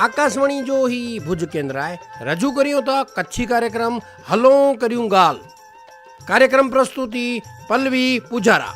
આકાશવાણી જો ही ભુજ કેન્દ્રાએ રજૂ કર્યો હતો કચ્છી કાર્યક્રમ હલો કર્યું ગાલ. કાર્યક્રમ પ્રસ્તુતિ પલ્લવી પૂજારા.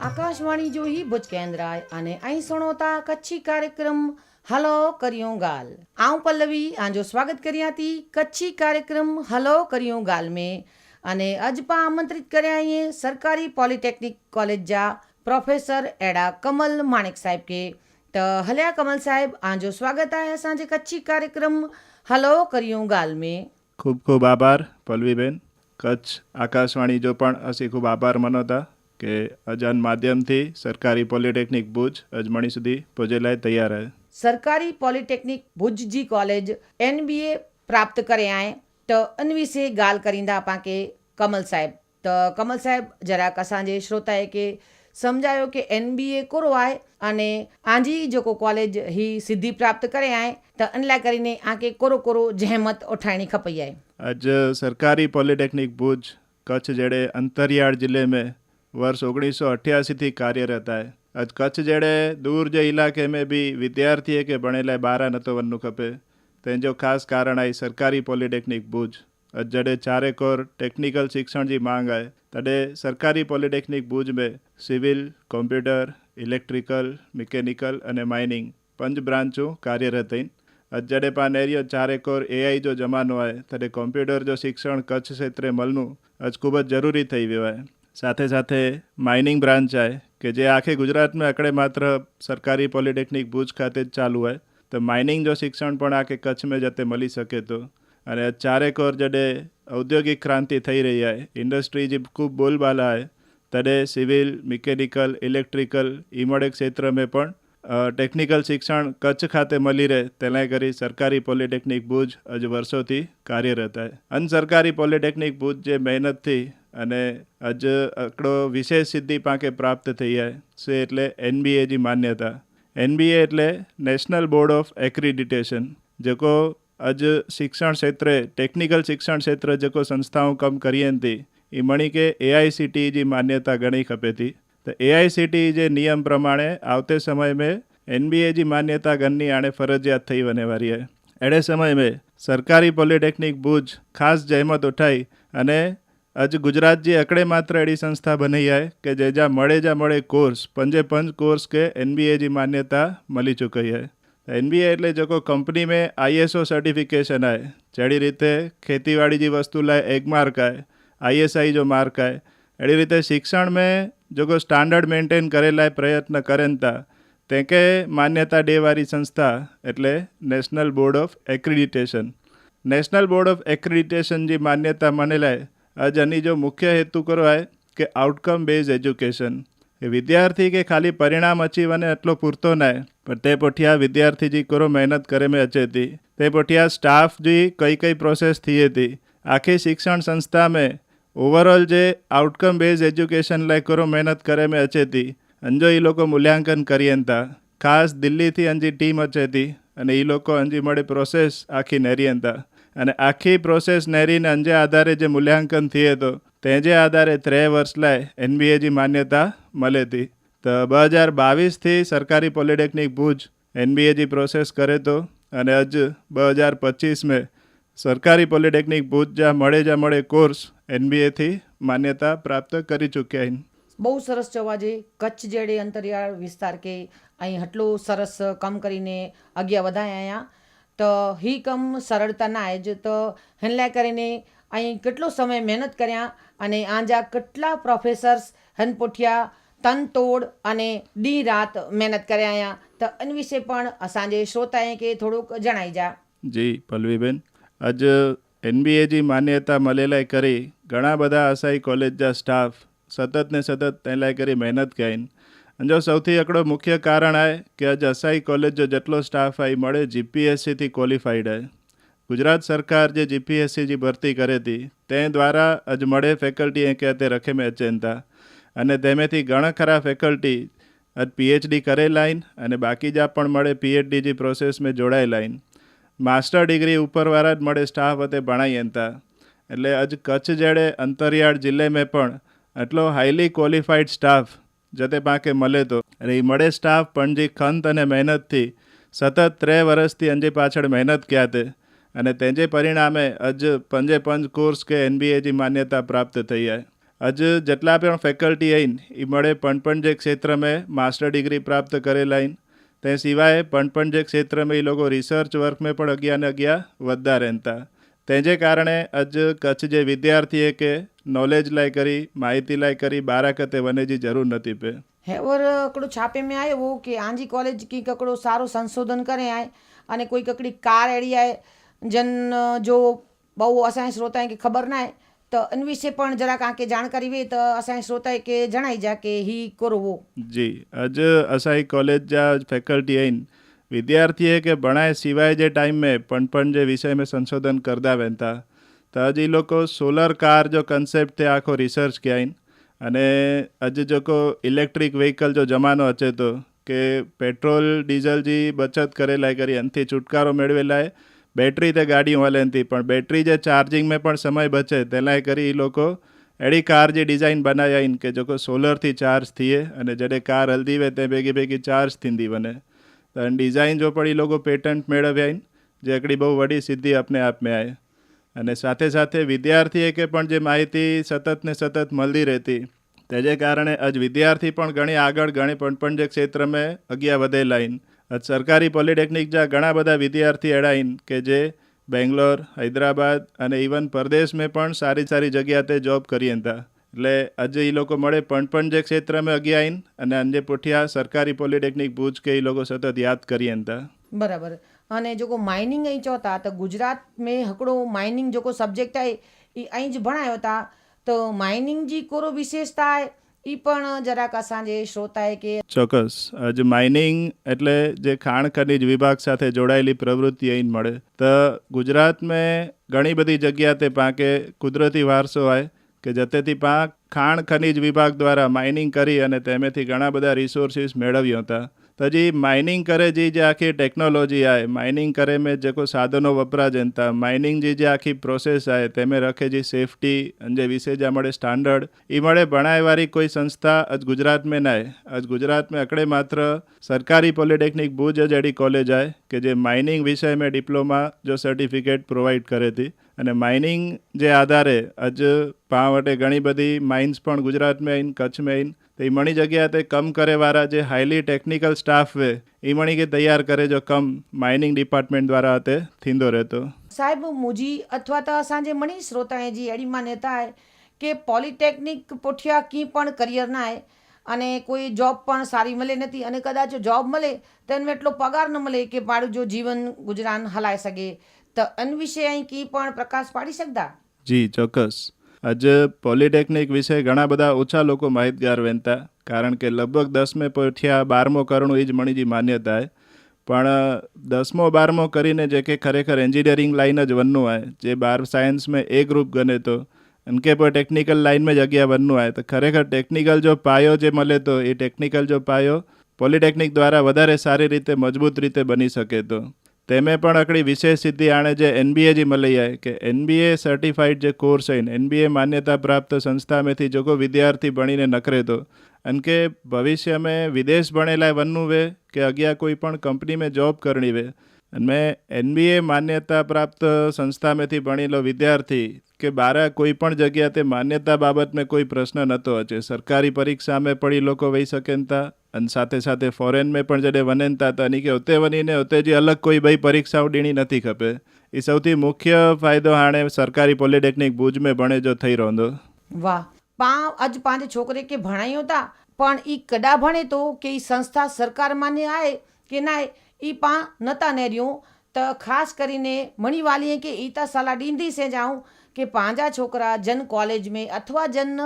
આકાશવાણી જોઈ ભુજ કેન્દ્રાએ અને અહીં સણોતા કચ્છી કાર્યક્રમ હલો કર્યો ગાલ. આઉં પલ્લવી આજો સ્વાગત કર્યાથી કચ્છી કાર્યક્રમ હલો કર્યો ગાલ में અને અજપા આમંત્રિત કર્યા અહીંયા સરકારી પોલિટેકનિક કોલેજ જા પ્રોફેસર એડા કમલ માણેક સાહેબ કે. તો હલ્યા કમલ સાહેબ આજો સ્વાગત આયા સાંજે કચ્છી કાર્યક્રમ. હલો કર્યું ગાલ મેં. ખૂબ ખૂબ આભાર પલ્વીબેન. કચ્છ આકાશવાણી જો પણ અસી ખૂબ આભાર મનોતા કે અજાન માધ્યમથી સરકારી પોલિટેકનિક ભુજ અજમણી સુધી પહોંચેલાય તૈયાર હે. સરકારી પોલિટેકનિક ભુજ જી કોલેજ એનબીએ પ્રાપ્ત કર્યા તો અનવિશે ગાલ કરીને આપા કે કમલ સાહેબ. તો કમલ સાહેબ જરાક અસાંજે શ્રોતાએ કે સમજાયો કે એનબીએ કરવાય અને આજી જોકો કોલેજ હી સિદ્ધિ પ્રાપ્ત કરે આય, તો અનલા કરીને આકે કોરો કોરો જહેમત ઉઠાણી ખપઈ આય. આજ સરકારી પોલિટેકનિક ભુજ કચ્છ જેડે અંતરિયાળ જિલ્લે में वर्ष ઓગણીસો અઠ્યાસીથી કાર્યરત આય. આજ કચ્છ જેડે દૂર જે ઇલાકે મેં બી વિદ્યાર્થીએ કે ભણેલા બારા નતો વનનું ખપે. तंहिंजो ख़ासि कारण आहे सरकारी पॉलीटेक्निक भुज अॼु जॾहिं चारेकोर टेक्निकल शिक्षण जी मांग आहे तॾहिं सरकारी पॉलीटेक्निक भुज में सिविल कंप्यूटर इलेक्ट्रिकल मिकेनिकल अने माइनिंग पंज ब्रांचूं कार्यरत आहिनि अॼु जॾहिं पाण एरियो चारेकोर ए आई जो ज़मानो आहे तॾहिं कंप्यूटर जो शिक्षण कच्छ क्षेत्र मलनू अॼु ખૂબ જ ज़रूरी થઈ वियो आहे સાથે સાથે માઇનિંગ બ્રાન્ચ आहे કે જે આખે ગુજરાતમાં આકડે માત્ર સરકારી પોલિટેકનિક ભુજ ખાતે જ ચાલુ आहे તો માઇનિંગ જો શિક્ષણ પણ આખે કચ્છ મેં જતે મળી શકે તો. અને ચારેક ઓર જડે ઔદ્યોગિક ક્રાંતિ થઈ રહી હે. ઇન્ડસ્ટ્રી જે ખૂબ બોલબાલા હે, તડે સિવિલ મિકેનિકલ ઇલેક્ટ્રિકલ ઈમળે ક્ષેત્ર મેં પણ ટેકનિકલ શિક્ષણ કચ્છ ખાતે મળી રહે. તેને કરી સરકારી પોલિટેકનિક ભુજ આજ વર્ષોથી કાર્યરત હે. અન સરકારી પોલિટેકનિક ભુજ જે મહેનતથી અને આજ આંકડો વિશેષ સિદ્ધિ પાંકે પ્રાપ્ત થઈ હે, સે એટલે એનબીએ જે માન્યતા. એનબીએ એટલે નેશનલ બોર્ડ ઓફ એક્રિડિટેશન જેકો અજ શિક્ષણ ક્ષેત્રે ટેકનિકલ શિક્ષણ ક્ષેત્ર જેકો સંસ્થાઓ કમ કરીએ એ મણી કે એઆઈસીટી જે માન્યતા ઘણી ખપે હતી તો એઆઈસીટી જે નિયમ પ્રમાણે આવતે સમય મેં એનબીએ જે માન્યતા ઘરની આણે ફરજિયાત થઈ બને વારી એડે સમય મેં સરકારી પોલિટેકનિક ભુજ ખાસ જહેમત ઉઠાઈ અને આજે ગુજરાત જે અકડે માત્ર એડી સંસ્થા બની જાય કે જે જ્યાં મળે જ્યાં મળે કોર્સ, પંજે પંજ કોર્સ કે એનબીએ જી માન્યતા મળી ચૂકી હૈ એનબીએ એટલે જો કોઈ કંપની મેં આઈએસઓ સર્ટિફિકેશન આય, જેડી રીતે ખેતીવાડી જે વસ્તુ લાય એગ માર્ક આય આઈએસઆઈ જો માર્ક આય એડી રીતે શિક્ષણ મેં જો કોઈ સ્ટાન્ડર્ડ મેન્ટેન કરેલા પ્રયત્ન કરેનતા તે કે માન્યતા ડેવાળી સંસ્થા એટલે national board of accreditation national board of accreditation જે માન્યતા મનેલાય જેની જો મુખ્ય હેતુ કરો હોય કે આઉટકમ બેઝ એજ્યુકેશન એ વિદ્યાર્થી કે ખાલી પરિણામ અચીવને એટલો પૂરતો નાય, પણ તે પોઠિયા વિદ્યાર્થી જે કરો મહેનત કરે મેં અચેતી તે પોઠિયા સ્ટાફ જે કઈ કઈ પ્રોસેસ થઈ હતી. આખી શિક્ષણ સંસ્થા મેં ઓવરઓલ જે આઉટકમ બેઝ એજ્યુકેશન લાય કરો મહેનત કરે મેં અચેતી અંજો એ લોકો મૂલ્યાંકન કરીએનતા ખાસ દિલ્હીથી અંજી ટીમ અચેતી અને એ લોકો અંજી મળે પ્રોસેસ આખી નેરીએનતા અને આખી પ્રોસેસ નેરીને અંજે આધારે જે મૂલ્યાંકન થયે તો તે જે આધારે ત્રણ વર્ષ લાય એનબીએજી માન્યતા મળે હતી. તો બે હજાર બાવીસથી સરકારી પોલિટેકનિક ભુજ એનબીએજી પ્રોસેસ કરે તો અને અજ બે હજાર પચીસ મેં સરકારી પોલિટેકનિક ભુજ જ્યાં મળે જ્યાં મળે કોર્સ એનબીએથી માન્યતા પ્રાપ્ત કરી ચૂક્યા છે બહુ સરસ જવાજે કચ્છ જેડે અંતરિયાળ વિસ્તાર કે અહીં આટલું સરસ કામ કરીને આગળ વધાય અહીંયા તો હી કમ સરળતાના આયોજ તો હેનલા કરીને અહીં કેટલો સમય મહેનત કર્યા અને આંજા કેટલા પ્રોફેસર્સ હનપોઠિયા તનતોડ અને દી રાત મહેનત કર્યા અહીંયા તો એન વિશે પણ અસાંજે શ્રોતાએ કે થોડુંક જણાઈ જા. જી, પલ્લવીબેન. આજ એનબીએ જી માન્યતા મળેલાય કરી ઘણા બધા અસાઈ કોલેજના સ્ટાફ સતત ને સતત તેલાય કરી મહેનત કરીને જો સૌથી એકડો મુખ્य कारण आहे કે આજે અસાઈ કોલેજ જો જેટલો સ્ટાફ આઈ મળે જીપીએસસીથી ક્વોલિફાઈડ હે ગુજરાત સરકાર જે જીપીએસસી જે ભરતી કરે હતી તે દ્વારા અજ મળે ફેકલ્ટી એ કે તે રખે મેં ચેનતા અને તેમેથી ઘણા ખરા ફેકલ્ટી આજ પીએચડી કરે લાઈન અને બાકી જ્યાં પણ મળે પીએચડી જે પ્રોસેસમાં જોડાય લાઈન. માસ્ટર ડિગ્રી ઉપરવાળા જ મળે સ્ટાફ હતે ભણાઈ એનતા. એટલે આજ કચ્છ જેડે અંતરિયાળ જિલ્લે મેં પણ આટલો હાઈલી ક્વોલિફાઈડ સ્ટાફ જતે પાકે મળે તો. અને એ મળે સ્ટાફ પણજી ખંત અને મહેનતથી. સતત ત્રણ વર્ષથી અંજે પાછળ મહેનત ક્યાતે અને તેજે પરિણામે અજ પંજે પંજ કોર્સ કે એનબીએજી માન્યતા પ્રાપ્ત થઈ જાય અજ જેટલા પણ ફેકલ્ટી આવીને એ મળે પણ પણ જે ક્ષેત્ર મેં માસ્ટર ડિગ્રી પ્રાપ્ત કરેલા આવીને તે સિવાય પણ પણ જે ક્ષેત્ર મેં એ લોકો રિસર્ચ વર્ક મેં પણ અગિયાર ને અગિયાર વધતા રહેતા તેજે કારણે અજ કચ્છ જે વિદ્યાર્થીએ કે नॉलेज लाइ करी माहिती लाइ करी ॿार खे ते वञण जी ज़रूरु नथी पए हे और हिकिड़ो छापे में आयो हुओ की आंजी कॉलेज की हिकिड़ो सारो संशोधन करे आहे अने कोई हिकिड़ी कार अहिड़ी आहे जन जो બહુ અસાંય શ્રોતાએ કે ખબર ના તો એન વિશે પણ જરા કાંકે જાણકારી હોય તો અસાંય શ્રોતાએ કે જણાઈ જા કે હી કરવો જી અજ અસાંઈ કોલેજ જા ફેકલ્ટી આइन વિદ્યાર્થીએ કે ભણાય સિવાય જે ટાઈમ મેં પણ પણ જે વિષય મેં સંશોધન કરતા વેનતા. તો હજી લોકો સોલર કાર જો કન્સેપ્ટ તે આખો રિસર્ચ ક્યાંય અને આજે જોકો ઇલેક્ટ્રિક વ્હીકલ જો જમાનો અચે તો કે પેટ્રોલ ડીઝલ જે બચત કરેલાય કરી, એનાથી છુટકારો મેળવેલાય. બેટરી તે ગાડી વાલે નથી પણ બેટરી જે ચાર્જિંગમાં પણ સમય બચે તેલાય કરી એ લોકો એડી કાર જે ડિઝાઇન બનાવ્યા કે જોકો સોલરથી ચાર્જ થઈએ અને જ્યારે કાર હલદી વે તે ભેગી ભેગી ચાર્જ થીંદી બને. તો ડિઝાઇન જો પણ એ લોકો પેટન્ટ મેળવ્યા જે એકડી બહુ વડી સિદ્ધિ આપને આપમે આવે અને સાથે સાથે વિદ્યાર્થીએ કે પણ જે માહિતી સતત ને સતત મળતી રહેતી તે જે કારણે આજ વિદ્યાર્થી પણ ઘણી આગળ, ઘણી પણ પણ જે ક્ષેત્રમાં અગિયા વધે લાઈન. આજ સરકારી પોલિટેકનિક જ્યાં ઘણા બધા વિદ્યાર્થી એડાઈન કે જે બેંગ્લોર, હૈદરાબાદ અને ઇવન પરદેશમાં પણ સારી સારી જગ્યા તે જોબ કરી હતા એટલે આજે એ લોકો મળે પણ પણ જે ક્ષેત્રમાં અગિયાર અને અંજે પોઠિયા સરકારી પોલિટેકનિક ભુજ કે એ લોકો સતત યાદ કરી હતા બરાબર. અને जेको माइनिंग ऐं चओ था તો गुजरात में हिकिड़ो माइनिंग जेको સબ્જેક્ટ आहे એ અહીં જ ભણાયો था તો माइनिंग जी કોરો વિશેષતા आहे એ પણ જરાક અસાંજે શ્રોતાએ કે ચોક્કસ. જ માઇનિંગ એટલે જે ખાણ ખનિજ વિભાગ સાથે જોડાયેલી પ્રવૃત્તિ અહીં મળે. તો ગુજરાત મેં ઘણી બધી જગ્યા તે પાકે કુદરતી વારસો આવે કે જતેથી પાક ખાણ ખનિજ વિભાગ દ્વારા માઇનિંગ કરી અને તેમેથી ઘણા બધા રિસોર્સિસ મેળવ્યા હતા. તો જે માઇનિંग કરે જે જે આખી ટેકનોલોજી આવે માઇનિંગ કરે મેં જે કોઈ સાધનો વપરા જનતા માઇનિંગ જે જે આખી પ્રોસેસ આવે તેમે રખે જે સેફટી જે વિશે જે મળે સ્ટાન્ડર્ડ એ મળે ભણાયવાળી કોઈ સંસ્થા આજ ગુજરાત મેં ના આજ ગુજરાત મેં અકડે માત્ર સરકારી પોલિટેકનિક ભુજ જ એડી કોલેજ આવે કે જે માઇનિંગ વિષય મેં ડિપ્લોમા જો સર્ટિફિકેટ પ્રોવાઈડ કરે હતી અને માઇનિંગ જે આધારે આજ પાવટે ઘણી બધી માઇન્સ પણ ગુજરાતમાં આવીને કચ્છમાં આવીને તો એ મણી જગ્યા તે કમ કરેવાળા જે હાઈલી ટેકનિકલ સ્ટાફ વે એ મણી કે તૈયાર કરે જો કમ માઇનિંગ ડિપાર્ટમેન્ટ દ્વારા તે થીંદો રહેતો. સાહેબ મુજી અથવા તો અસાંજે મણી શ્રોતા जी अहिड़ी मान्यता आहे કે પોલિટેકનિક પોઠિયા કી પણ કરિયર ના હે અને કોઈ જોબ પણ સારી મળે નથી અને કદાચ જોબ મળે તો એમને એટલો પગાર ન મળે કે મારું જો જીવન ગુજરાન હલાઈ શકે. તો અન વિશે અહીં કી પણ પ્રકાશ પાડી શકતા? જી ચોક્કસ. આજે પોલિટેકનિક વિશે ઘણા બધા ઓછા લોકો માહિતગાર વહેતા કારણ કે લગભગ દસમે પઠ્યા બારમો કરણું એ જ મણીજી માન્યતા आहे પણ દસમો બારમો કરીને જે કે ખરેખર એન્જિનિયરિંગ લાઈન જ વનનું आहे જે બાર સાયન્સ में એ ગ્રુપ ગણે તો उनके पोइ टेक्निकल लाइन में जॻह वञिणो आहे त ખરેખર ટેકનિકલ જો પાયો જે મળે તો એ ટેકનિકલ જો પાયો પોલિટેકનિક દ્વારા વધારે સારી રીતે મજબૂત રીતે બની શકે તો તેમે પણ આકડી વિશેષ સિદ્ધિ આણે જે એનબીએ જી મળી જાય કે એનબીએ સર્ટિફાઈડ જે કોર્સ આઈને એનબીએ માન્યતા પ્રાપ્ત સંસ્થામાંથી જોકો વિદ્યાર્થી ભણીને નકરે તો. અને કે ભવિષ્યમાં વિદેશ ભણેલા વનનું વે કે અગિયા કોઈ પણ કંપનીમાં જોબ કરણી વે. અને મેં એનબીએ માન્યતા પ્રાપ્ત સંસ્થામાંથી ભણેલો વિદ્યાર્થી કે બારા કોઈ પણ જગ્યા તે માન્યતા બાબતને કોઈ પ્રશ્ન નહોતો હશે સરકારી પરીક્ષામાં પડી લોકો વહી શકેનતા અને સાથે સાથે ફોરેનમાં પણ જડે વનેનતા હતા અને કે ઉતે વનીને ઉતે જે અલગ કોઈ ભાઈ પરીક્ષાઓ દેણી નથી ખપે. એ સૌથી મુખ્ય ફાયદો હાણે સરકારી પોલિટેકનિક ભુજમાં ભણે જો થઈ રહ્યો વાહ. પા અજ પાંચ છોકરે કે ભણાયો હતા પણ એ કદા ભણે તો કે એ સંસ્થા સરકારમાં ને આય કે ના એ પા નતા ને રહ્યું તો ખાસ કરીને મણીવાલીએ કે ઈતા સલાહ ડીંદી સે જાઉં कि पंहिंजा छोकिरा जन कॉलेज में अथवा जन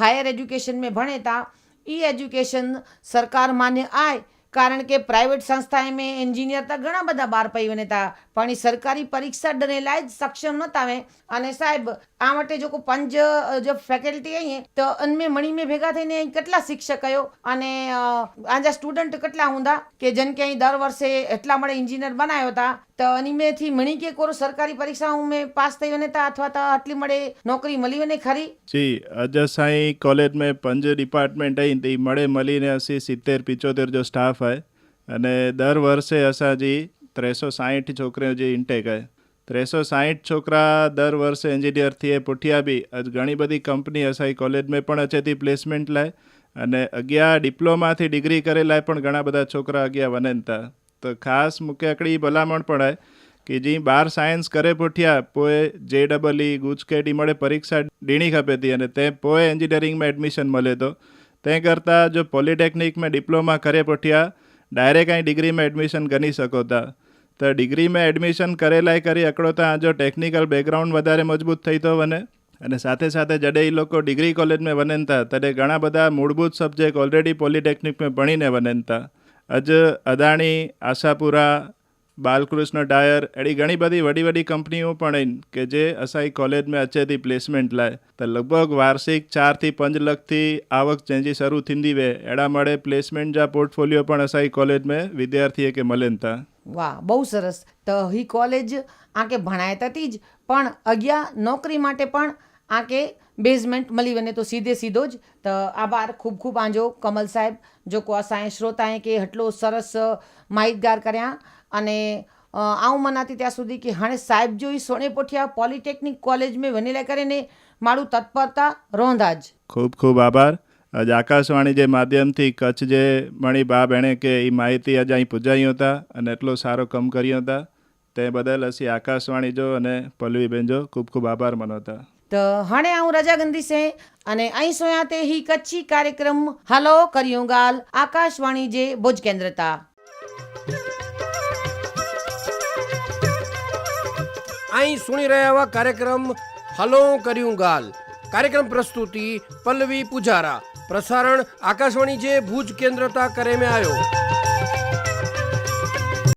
हायर एजुकेशन में भणे था ई एजुकेशन सरकार मान्य आहे કારણ કે પ્રાઇવેટ સંસ્થાએમાં એન્જિનિયર તો ઘણા બધા બહાર પઈ વને તા પણ સરકારી પરીક્ષા ડને લાય સક્ષમ નતા વે અને સાહેબ, આ માટે જો કો પંજ જો ફેકલ્ટી અહીં તો અનમે મણી મે ભેગા થઈને કેટલા શિક્ષક આયો? અને આજા સ્ટુડન્ટ કેટલા હુંદા કે જન કે દર વર્ષે એટલા મળે એન્જિનિયર બનાયો તા. તો અનિમેથી મણી કે કોરો સરકારી પરીક્ષામાં મેં પાસ થઈ વને તા અથવા તો આટલી મળે નોકરી મળી વને ખરી જી અજ સાई कॉलेज में पंज डिपार्टमेंट आहिनि त मड़े मलीने असीं सितेर पिचोतेर जो स्टाफ आहे अने दर वर्षे असांजी त्रे सौ साठि छोकिरियूं जी इंटेक आहे त्रे सौ साठि छोकिरा दर वर्षे इंजीनियर थिए पुठियां बि अॼु घणी बधी कंपनी असांजी कॉलेज में पण अचे थी प्लेसमेंट लाइ અને અગિયાર ડિપ્લોમાથી ડિગ્રી કરેલા પણ ઘણા બધા છોકરા અગિયાર વનન હતા તો ખાસ મુખ્ય આકડી ભલામણ પડાય કે જે બાર સાયન્સ કરે પૂઠ્યા, પોએ જે ડબલ ઈ ગુજકેટી મળે પરીક્ષા દેણી ખપે હતી અને તે પોએ એન્જિનિયરિંગમાં એડમિશન મળે તો. તે કરતાં જો પોલિટેકનિકમાં ડિપ્લોમા કરે પૂઠ્યા ડાયરેક્ટ અહીં ડિગ્રીમાં એડમિશન ગણી શકો હતા તો ડિગ્રીમાં એડમિશન કરેલાય કરી અકડો ત્યાં જો ટેકનિકલ બેકગ્રાઉન્ડ વધારે મજબૂત થઈ તો બને અને સાથે સાથે જડે એ લોકો ડિગ્રી કોલેજમાં વનનતા ત્યારે ઘણા બધા મૂળભૂત સબ્જેક્ટ ઓલરેડી પોલિટેકનિકમાં ભણીને વનનતા. અજ, અદાણી, આશાપુરા, બાલકૃષ્ણ ટાયર એડી ઘણી બધી વડી વડી કંપનીઓ પણ કે જે અસાઈ કોલેજ મેં અચ્છેથી પ્લેસમેન્ટ લાય. તો લગભગ વાર્ષિક ચારથી પાંચ લખથી આવક જેંજી શરૂ થींदी વે, એડા મળે પ્લેસમેન્ટ જા પોર્ટફોલિયો પણ અસાઈ કોલેજ મેં વિદ્યાર્થીએ કે મળેનતા. વાહ, બહુ સરસ. તો હી કોલેજ આકે ભણાયતાથી જ, પણ અગિયા નોકરી માટે પણ આકે બેઝમેન્ટ મળી વને તો સીધે સીધો જ. તો, આભાર. ખૂબ ખૂબ આંજો કમલ સાહેબ. જો કો સાંય શ્રોતાએ કે એટલો સરસ માહિતગાર કર્યા અને આવું મનાતી ત્યાં સુધી કે હાણે સાહેબ જોઈ સોને પોઠિયા પોલિટેકનિક કોલેજ મેં વનેલા કરીને મારું તત્પરતા રોંધા જ. ખૂબ ખૂબ આભાર. આજ આકાશવાણી જે માધ્યમથી કચ્છ જે મણી બા એણે કે એ માહિતી આજે અહીં પૂજાઈ હતા અને એટલો સારો કમ કર્યો હતા, તે બદલ અસી આકાશવાણી જો અને પલ્લવીબેન જો ખૂબ ખૂબ આભાર મનાવતા. તો હણે હું રજાગંદી સે અને અહીં સોયાતે હી કચ્છી કાર્યક્રમ. હલો કરિયુંગાલ આકાશવાણી જે ભુજ કેન્દ્રતા. અહીં સુણી રહ્યા એવા કાર્યક્રમ. હલો કરિયુંગાલ કાર્યક્રમ પ્રસ્તુતિ પલ્લવી પૂજારા. પ્રસારણ આકાશવાણી જે ભુજ કેન્દ્રતા કરે મેં આવ્યો